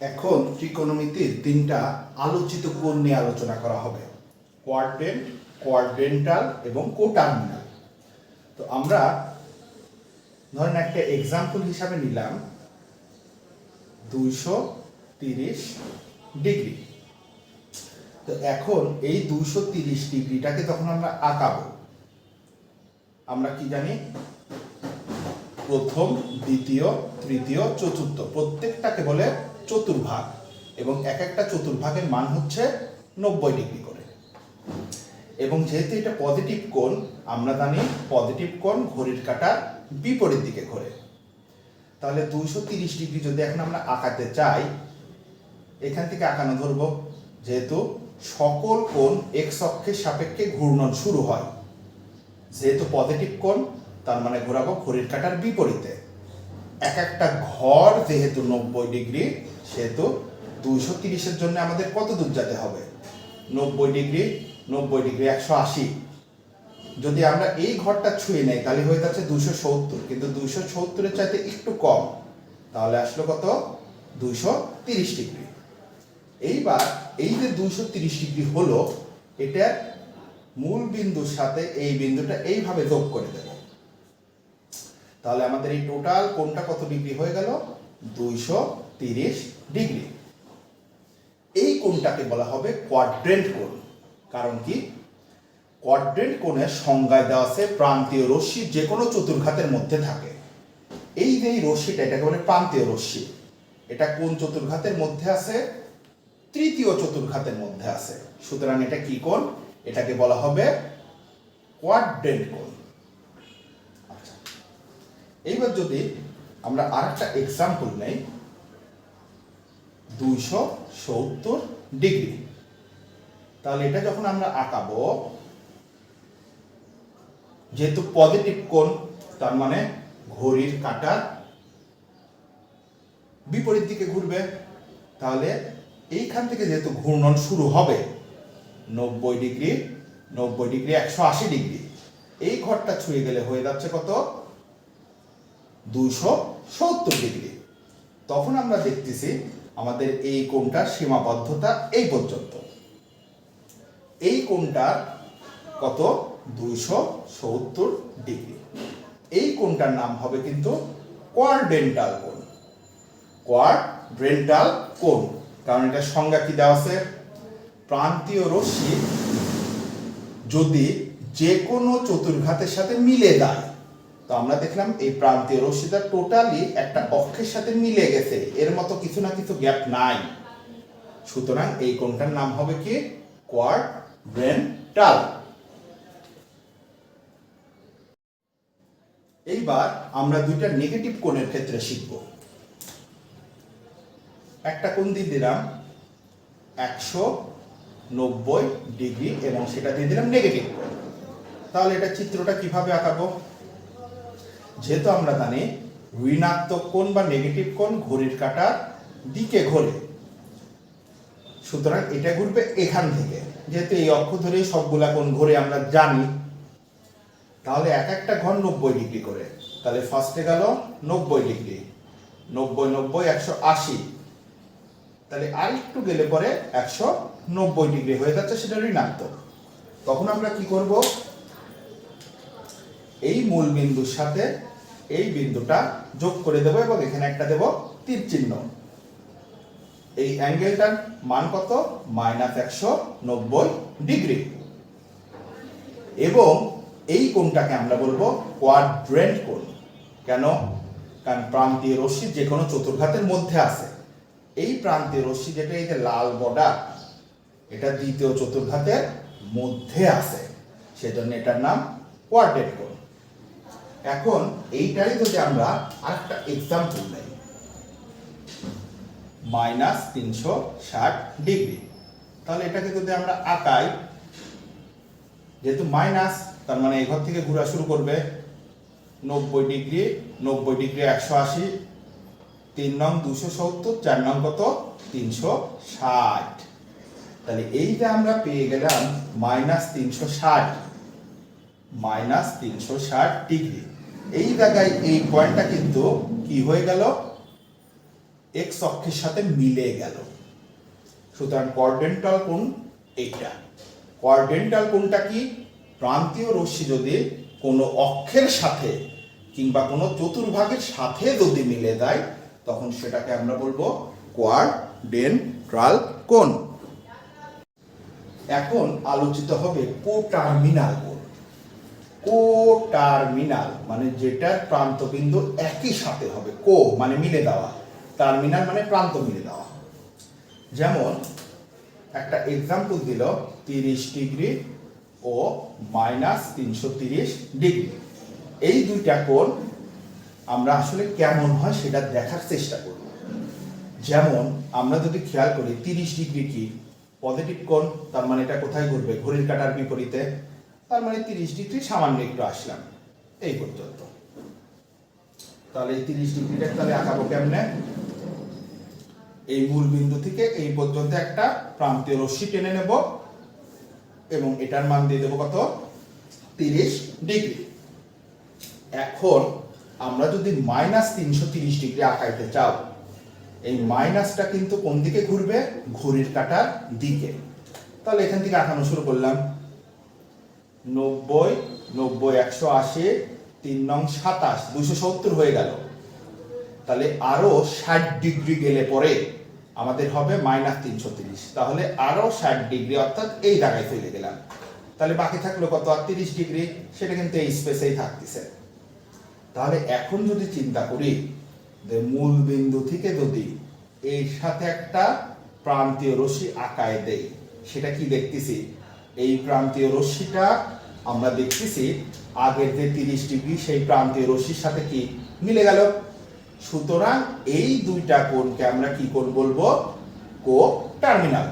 এখন ত্রিকোণমিতির তিনটা আলোচিত কোণ নিয়ে আলোচনা করা হবে। কোয়াড্রেন্ট কোয়াড্রেন্টাল এবং কোটার্মিনাল তো আমরা ধরেন একটা এক্সাম্পল হিসাবে নিলাম, দুইশো তিরিশ ডিগ্রি। তো এখন এই দুইশো তিরিশ ডিগ্রিটাকে যখন আমরা আঁকাবো। আমরা কি জানি? প্রথম, দ্বিতীয়, তৃতীয়, চতুর্থ, প্রত্যেকটাকে বলে চতুর্ভাগ এবং এক একটা চতুর্ভাগের মান হচ্ছে নব্বই ডিগ্রি করে। এবং যেহেতু এটা পজিটিভ কোণ, আমরা জানি পজিটিভ কোণ ঘড়ির কাঁটার বিপরীত দিকে ঘোরে। তাহলে দুইশো তিরিশ ডিগ্রি যদি এখন আমরা আঁকাতে চাই, এখান থেকে আঁকানো ধরবো, যেহেতু সকল কোণ এক্স অক্ষের সাপেক্ষে ঘূর্ণন শুরু হয়। যেহেতু পজিটিভ কোণ, তার মানে ঘোরাবো ঘড়ির কাঁটার বিপরীতে। এক একটা ঘর যেহেতু নব্বই ডিগ্রি সেহেতু দুইশো তিরিশের জন্য আমাদের কত দূর যেতে হবে? নব্বই ডিগ্রি নব্বই ডিগ্রি একশো আশি। যদি আমরা এই ঘরটা ছুঁয়ে নেই, তাহলে হয়ে যাচ্ছে দুশো সত্তর। কিন্তু দুইশো সত্তরের চাইতে একটু কম, তাহলে আসলো কত? দুইশো তিরিশ ডিগ্রি। এইবার এই যে দুইশো তিরিশ ডিগ্রি হলো এটা মূল বিন্দুর সাথে এই বিন্দুটা এইভাবে যোগ করে দেব। তাহলে আমাদের এই টোটাল কোনটা কত ডিগ্রি হয়ে গেল? দুইশো তিরিশ ডিগ্রি। এই কোণটাকে বলা হবে কোয়াড্রেন্ট কোণ। কারণ কি? কোয়াড্রেন্ট কোণের সংজ্ঞায় দেওয়া আছে প্রান্তীয় রশ্মি যে কোনো চতুর্ঘাতের মধ্যে থাকে। এই যে এই রশ্মিটা, এটাকে বলে প্রান্তীয় রশ্মি। এটা কোন চতুর্ঘাতের মধ্যে আছে? তৃতীয় চতুর্ঘাতের মধ্যে আছে। সুতরাং এটা কি কোণ? এটাকে বলা হবে কোয়াড্রেন্ট কোণ। আচ্ছা এইবার যদি আমরা আরেকটা এক্সাম্পল নেই দুইশো সত্তর ডিগ্রি। তাহলে এটা যখন আমরা আঁকাবো, যেহেতু পজিটিভ কোণ, তার মানে ঘড়ির কাঁটা বিপরীত দিকে ঘুরবে। তাহলে এইখান থেকে যেহেতু ঘূর্ণন শুরু হবে, নব্বই ডিগ্রি নব্বই ডিগ্রি, একশো আশি ডিগ্রি, এই ঘরটা ছুঁয়ে গেলে হয়ে যাচ্ছে কত? দুইশো সত্তর ডিগ্রি। তখন আমরা দেখতেছি আমাদের এই কোণটার সীমাবদ্ধতা এই পর্যন্ত। এই কোণটার কত? দুইশো সত্তর ডিগ্রি। এই কোণটার নাম হবে কিন্তু কোয়ারডেন্টাল কোণ। কোয়ারডেন্টাল কোণ। কারণ এটা সংজ্ঞা কি দেওয়া আছে? প্রান্তীয় রশ্মি যদি যে কোনো চতুর্ঘাতের সাথে মিলে যায় তো আমরা দেখলাম এই প্রান্তীয় রশ্মিটা টোটালি একটা অক্ষের সাথে মিলে গেছে। এর মতো কিছু না কিছু গ্যাপ নাই। সুতরাং এই কোণটার নাম হবে কি? কোয়াড্রেন্টাল এইবার আমরা দুইটা নেগেটিভ কোণের ক্ষেত্রে শিখব। একটা কোণ দিয়ে দিলাম একশো নব্বই ডিগ্রি এবং সেটা দিয়ে দিলাম নেগেটিভ কোণ তাহলে এটা চিত্রটা কীভাবে আঁকাবো? যেহেতু আমরা জানি ঋণাত্মক কোণ বা নেগেটিভ কোণ ঘড়ির কাঁটার দিকে ঘোরে। সুতরাং এটা ঘুরবে এখান থেকে। যেহেতু এই অক্ষ ধরেই সবগুলা কোণ ঘুরে আমরা জানি, তাহলে এক একটা ঘর নব্বই ডিগ্রি করে। তাহলে ফার্স্টে গেল নব্বই ডিগ্রি। নব্বই নব্বই, একশো আশি। তাহলে আর একটু গেলে পরে একশো নব্বই ডিগ্রি হয়ে যাচ্ছে সেটা ঋণাত্মক। তখন আমরা কি করব? এই মূল বিন্দুর সাথে এই বিন্দুটা যোগ করে দেবো এবং এখানে একটা দেব তীর চিহ্ন এই অ্যাঙ্গেলটার মান কত? মাইনাস একশো নব্বই ডিগ্রি। এবং এই কোণটাকে আমরা বলব কোয়াড্রেন্ট কোণ। কেন? কারণ প্রান্তীয় রশ্মি যে কোনো চতুর্ঘাতের মধ্যে আছে। এই প্রান্তীয় রশ্মি যেটা, এই যে লাল বর্ডার এটা দ্বিতীয় চতুর্ঘাতের মধ্যে আছে। সেজন্য এটার নাম কোয়াড্রেন্ট এখন এইটারই যদি আমরা আরেকটা এক্সাম্পল নেই। মাইনাস তিনশো ষাট ডিগ্রি। তাহলে এটাকে যদি আমরা আঁকাই, যেহেতু মাইনাস, তার মানে ঘর থেকে ঘোরা শুরু করবে। নব্বই ডিগ্রি নব্বই ডিগ্রি একশো আশি, তিন নং দুশো সত্তর, চার নং কত? তিনশো ষাট। তাহলে এই যে আমরা পেয়ে গেলাম মাইনাস তিনশো ষাট। মাইনাস তিনশো ষাট ডিগ্রি। এই জায়গায় এই পয়েন্টটা কিন্তু কি হয়ে গেল? এক্স অক্ষের সাথে মিলে গেল। সুতরাং কোয়াড্রেন্টাল কোণ এইটা। কোয়াড্রেন্টাল কোণটা কি? প্রান্তীয় রশ্মি যদি কোনো অক্ষের সাথে কিংবা কোনো চতুর্ভাগের সাথে যদি মিলে দেয় তখন সেটাকে আমরা বলব কোয়াড্রেন্টাল কোণ। এখন আলোচিত হবে কোটার্মিনাল কোণ। কোটার্মিনাল মানে যেটার প্রান্তবিন্দু একই সাথে হবে, কো মানে মিলে দেওয়া। টার্মিনাল মানে প্রান্ত মিলে দেওয়া। যেমন, একটা এক্সাম্পল দিল, তিরিশ ডিগ্রি ও মাইনাস তিনশো তিরিশ ডিগ্রি। এই দুইটা কোণ আমরা আসলে কেমন হয় সেটা দেখার চেষ্টা করব। যেমন, আমরা যদি খেয়াল করি, তিরিশ ডিগ্রি কি? পজিটিভ কোণ, তার মানে এটা কোথায় ঘুরবে? ঘড়ির কাটার বিপরীতে। তার মানে তিরিশ ডিগ্রি সামান্য একটু আসলাম। এই পর্যন্ত। তাহলে এই তিরিশ ডিগ্রিটা তাহলে আঁকাবো কেমনে? এই মূল বিন্দু থেকে এই পর্যন্ত একটা প্রান্তীয় রশ্মি টেনে নেব এবং এটার মান দিয়ে দেবো কত? তিরিশ ডিগ্রি। এখন আমরা যদি মাইনাস তিনশো তিরিশ ডিগ্রি আঁকাইতে চাও, এই মাইনাসটা কিন্তু কোন দিকে ঘুরবে? ঘড়ির কাটার দিকে। তাহলে এখান থেকে আঁকানো শুরু করলাম। নব্বই নব্বই একশো আশি, তিন নং সাতাশ দুশো সত্তর হয়ে গেল। তাহলে আরও ষাট ডিগ্রি গেলে পরে আমাদের হবে মাইনাস তিনশো তিরিশ। তাহলে আরও ষাট ডিগ্রি, অর্থাৎ এই জায়গায় চলে গেলাম। তাহলে বাকি থাকল কত? আর তিরিশ ডিগ্রি, সেটা কিন্তু এই স্পেসেই থাকতেছে। তাহলে এখন যদি চিন্তা করি, যে মূল বিন্দু থেকে যদি এর সাথে একটা প্রান্তীয় রশ্মি আঁকায় দেই, সেটা কি দেখতেছি? এই প্রান্তীয় রশ্মিটা আমরা দেখতেছি, আগের যে তিরিশ ডিগ্রি সেই প্রান্তীয় রশ্মির সাথে কি মিলে গেল? সুতরাং এই দুইটা কোণকে আমরা কি কোণ বলব? কো টার্মিনাল